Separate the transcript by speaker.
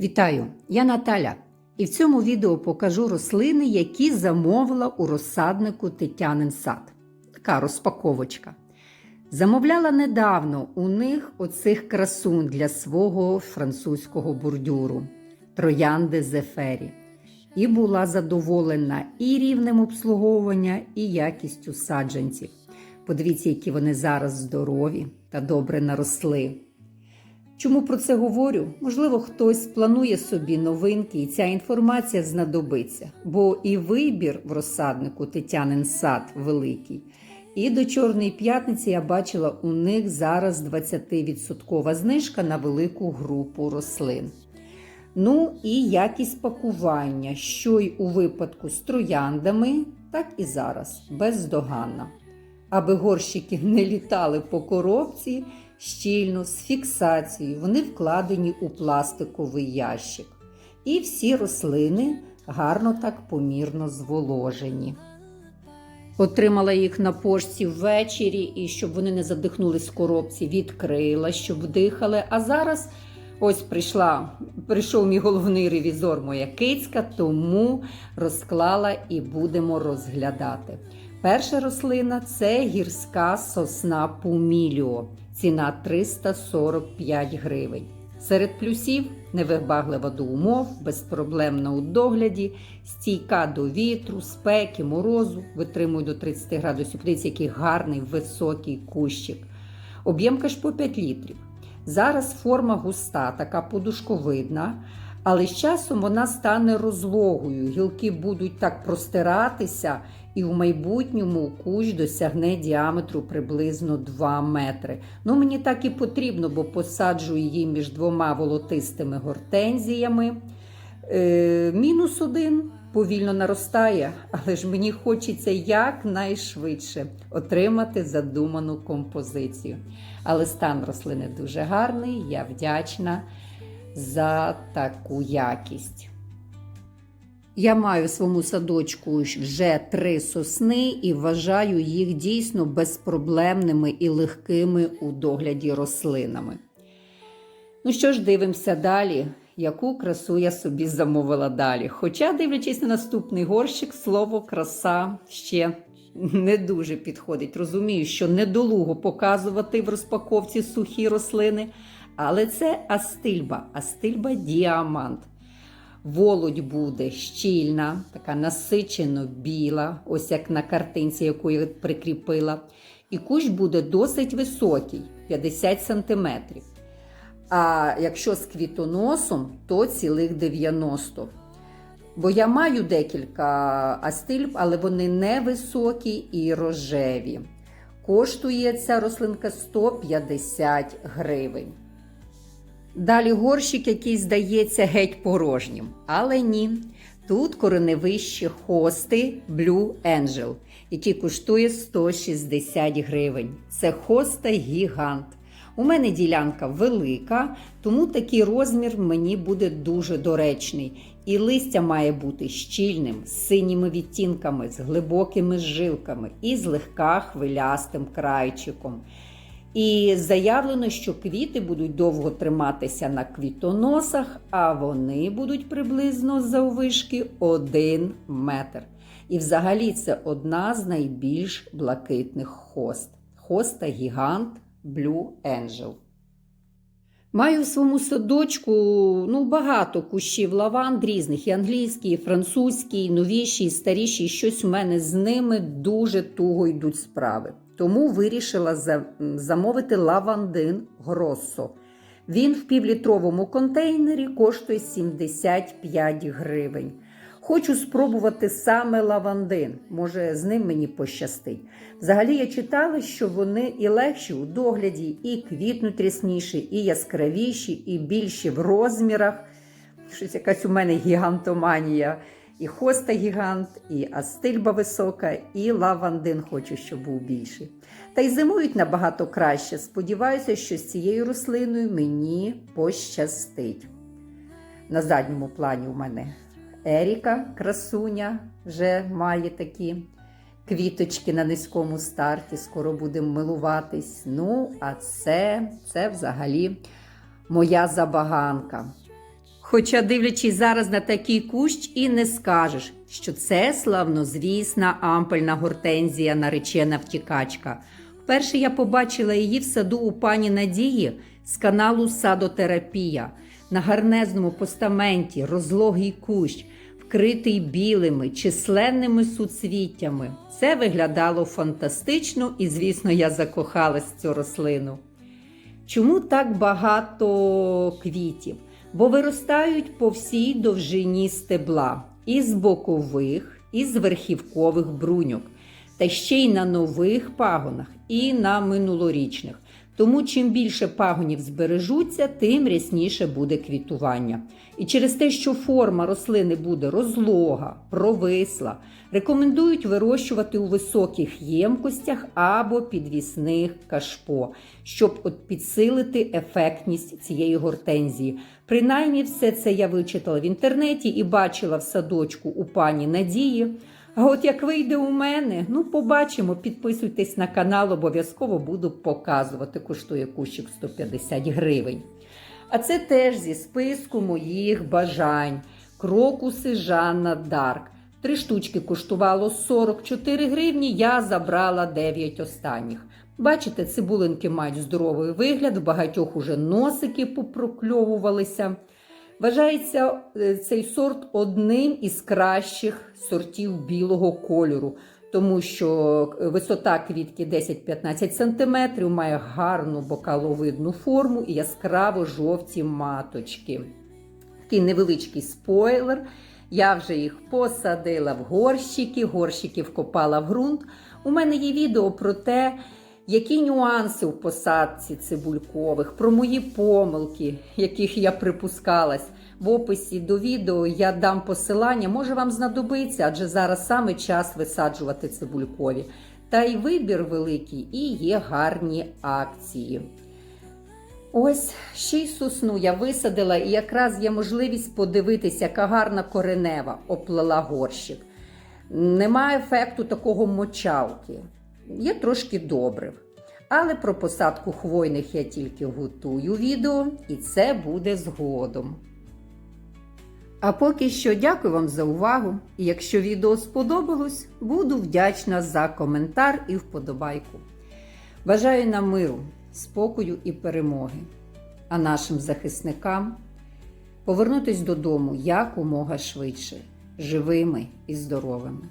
Speaker 1: Вітаю! Я Наталя. І в цьому відео покажу рослини, які замовила у розсаднику Тетянин сад. Така розпаковочка. Замовляла недавно у них оцих красун для свого французького бордюру троянди Зефері. І була задоволена і рівнем обслуговування, і якістю саджанців. Подивіться, які вони зараз здорові та добре наросли. Чому про це говорю? Можливо, хтось планує собі новинки, і ця інформація знадобиться, бо і вибір в розсаднику Тетянин сад великий. І до Чорної п'ятниці я бачила у них зараз 20% знижка на велику групу рослин. Ну і якість пакування, що й у випадку з трояндами, так і зараз, бездоганна. Аби горщики не літали по коробці, щільно, з фіксацією, вони вкладені у пластиковий ящик. І всі рослини гарно так помірно зволожені. Отримала їх на пошті ввечері, і щоб вони не задихнулись в коробці, відкрила, щоб вдихали. А зараз ось прийшла, прийшов мій головний ревізор, моя кицька, тому розклала і будемо розглядати. Перша рослина це гірська сосна Пуміліо. Ціна 345 гривень. Серед плюсів невибаглива до умов, безпроблемна у догляді, стійка до вітру, спеки, морозу, витримує до 30 градусів. плиць, який гарний високий кущик. Об'ємка ж по 5 літрів. Зараз форма густа, така подушковидна, але з часом вона стане розлогою. Гілки будуть так простиратися, і в майбутньому кущ досягне діаметру приблизно 2 метри. Ну, мені так і потрібно, бо посаджу її між двома волотистими гортензіями. Е, мінус один повільно наростає, але ж мені хочеться якнайшвидше отримати задуману композицію. Але стан рослини дуже гарний, я вдячна за таку якість. Я маю в своєму садочку вже три сосни і вважаю їх дійсно безпроблемними і легкими у догляді рослинами. Ну що ж, дивимося далі, яку красу я собі замовила далі. Хоча, дивлячись на наступний горщик, слово краса ще не дуже підходить. Розумію, що недолуго показувати в розпаковці сухі рослини, але це астильба, астильба діамант. Володь буде щільна, така насичено біла, ось як на картинці, яку я прикріпила. І кущ буде досить високий 50 см. А якщо з квітоносом, то цілих 90 Бо я маю декілька астильб, але вони невисокі і рожеві. Коштує ця рослинка 150 гривень. Далі горщик, який здається геть порожнім. Але ні. Тут кореневищі хости Blue Angel, які коштує 160 гривень. Це хоста гігант. У мене ділянка велика, тому такий розмір мені буде дуже доречний. І листя має бути щільним, з синіми відтінками, з глибокими жилками і злегка хвилястим крайчиком. І заявлено, що квіти будуть довго триматися на квітоносах, а вони будуть приблизно заввишки 1 метр. І взагалі це одна з найбільш блакитних хост. Хоста гігант Blue Angel. Маю в своєму садочку ну, багато кущів лаванд різних, і англійський, і французький, і новіші, і старіші. І щось у мене з ними дуже туго йдуть справи. Тому вирішила замовити лавандин Гроссо. Він в півлітровому контейнері коштує 75 гривень. Хочу спробувати саме лавандин, може, з ним мені пощастить. Взагалі я читала, що вони і легші у догляді, і квітнуть рясніші, і яскравіші, і більші в розмірах. Щось якась у мене гігантоманія. І хоста гігант, і астильба висока, і лавандин хочу, щоб був більший. Та й зимують набагато краще. Сподіваюся, що з цією рослиною мені пощастить. На задньому плані у мене Еріка, красуня, вже має такі квіточки на низькому старті. Скоро будемо милуватись. Ну, а це, це взагалі моя забаганка. Хоча, дивлячись зараз на такий кущ, і не скажеш, що це славнозвісна ампельна гортензія, наречена втікачка. Вперше я побачила її в саду у пані Надії з каналу Садотерапія. На гарнезному постаменті розлогий кущ, вкритий білими, численними суцвіттями. Це виглядало фантастично, і, звісно, я закохалась в цю рослину. Чому так багато квітів? Бо виростають по всій довжині стебла із бокових, і з верхівкових бруньок, та ще й на нових пагонах і на минулорічних. Тому чим більше пагонів збережуться, тим рясніше буде квітування. І через те, що форма рослини буде розлога, провисла, рекомендують вирощувати у високих ємкостях або підвісних кашпо, щоб підсилити ефектність цієї гортензії. Принаймні, все це я вичитала в інтернеті і бачила в садочку у пані Надії. А от як вийде у мене, ну побачимо, підписуйтесь на канал, обов'язково буду показувати. Коштує кущик 150 гривень. А це теж зі списку моїх бажань. Крокуси Жанна Дарк. Три штучки коштувало 44 гривні, я забрала 9 останніх. Бачите, цибулинки мають здоровий вигляд, в багатьох уже носики попрокльовувалися. Вважається е, цей сорт одним із кращих сортів білого кольору, тому що висота квітки 10-15 см, має гарну бокаловидну форму і яскраво жовті маточки. Такий невеличкий спойлер. Я вже їх посадила в горщики, горщики вкопала в ґрунт. У мене є відео про те, які нюанси в посадці цибулькових, про мої помилки, яких я припускалась. В описі до відео я дам посилання, може вам знадобиться, адже зараз саме час висаджувати цибулькові. Та й вибір великий і є гарні акції. Ось ще й сосну я висадила, і якраз є можливість подивитися, яка гарна коренева оплела горщик. Немає ефекту такого мочалки. Є трошки добрив. Але про посадку хвойних я тільки готую відео, і це буде згодом. А поки що дякую вам за увагу. І якщо відео сподобалось, буду вдячна за коментар і вподобайку. Бажаю нам миру, спокою і перемоги, а нашим захисникам повернутись додому якомога швидше, живими і здоровими.